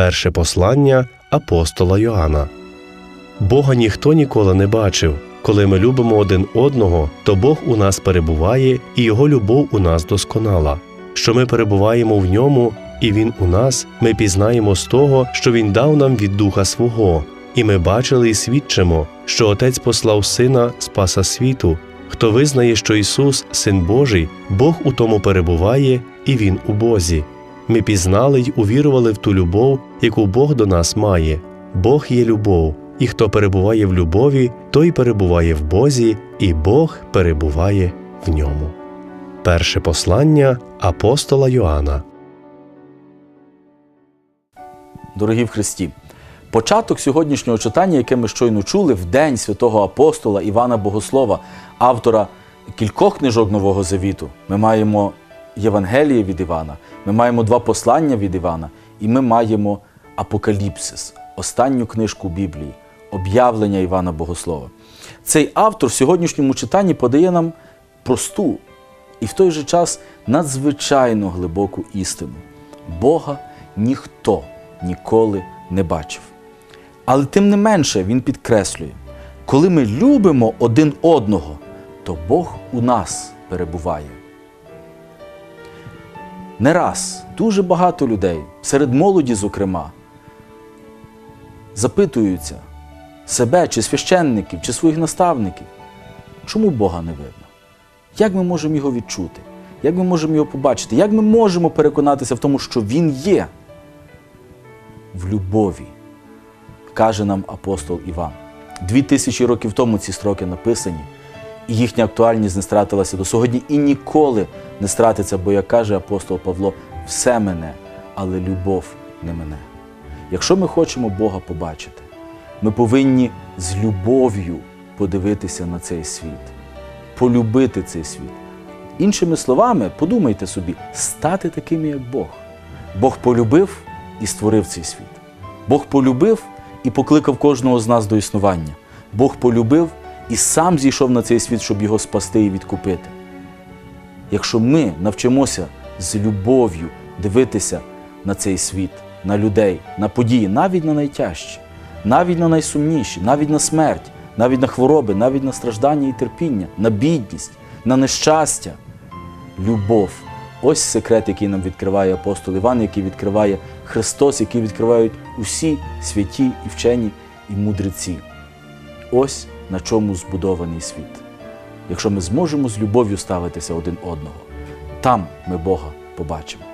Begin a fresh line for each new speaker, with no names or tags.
Перше послання апостола Йоанна. Бога ніхто ніколи не бачив. Коли ми любимо один одного, то Бог у нас перебуває, і Його любов у нас досконала. Що ми перебуваємо в ньому, і Він у нас, ми пізнаємо з того, що Він дав нам від Духа свого, і ми бачили і свідчимо, що Отець послав Сина Спаса світу. Хто визнає, що Ісус Син Божий, Бог у тому перебуває, і Він у Бозі. Ми пізнали й увірували в ту любов, яку Бог до нас має. Бог є любов, і хто перебуває в любові, той перебуває в Бозі, і Бог перебуває в ньому. Перше послання апостола Йоанна.
Дорогі в Христі, початок сьогоднішнього читання, яке ми щойно чули, в день святого апостола Івана Богослова, автора кількох книжок Нового Завіту. Ми маємо Євангеліє від Івана, ми маємо два послання від Івана, і ми маємо Апокаліпсис, останню книжку Біблії, об'явлення Івана Богослова. Цей автор в сьогоднішньому читанні подає нам просту і в той же час надзвичайно глибоку істину. Бога ніхто ніколи не бачив. Але тим не менше він підкреслює, коли ми любимо один одного, то Бог у нас перебуває. Не раз дуже багато людей, серед молоді, зокрема, запитуються себе чи священників, чи своїх наставників, чому Бога не видно? Як ми можемо його відчути? Як ми можемо його побачити? Як ми можемо переконатися в тому, що Він є? В любові, каже нам апостол Іван. Дві тисячі років тому ці строки написані, їхня актуальність не стратилася до сьогодні і ніколи не стратиться, бо, як каже апостол Павло, все мене, але любов не мене. Якщо ми хочемо Бога побачити, ми повинні з любов'ю подивитися на цей світ, полюбити цей світ. Іншими словами, подумайте собі, стати такими, як Бог. Бог полюбив і створив цей світ. Бог полюбив і покликав кожного з нас до існування. Бог полюбив і сам зійшов на цей світ, щоб його спасти і відкупити. Якщо ми навчимося з любов'ю дивитися на цей світ, на людей, на події, навіть на найтяжчі, навіть на найсумніші, навіть на смерть, навіть на хвороби, навіть на страждання і терпіння, на бідність, на нещастя, любов. Ось секрет, який нам відкриває апостол Іван, який відкриває Христос, який відкривають усі святі і вчені і мудреці. Ось на чому збудований світ. Якщо ми зможемо з любов'ю ставитися один одного, там ми Бога побачимо.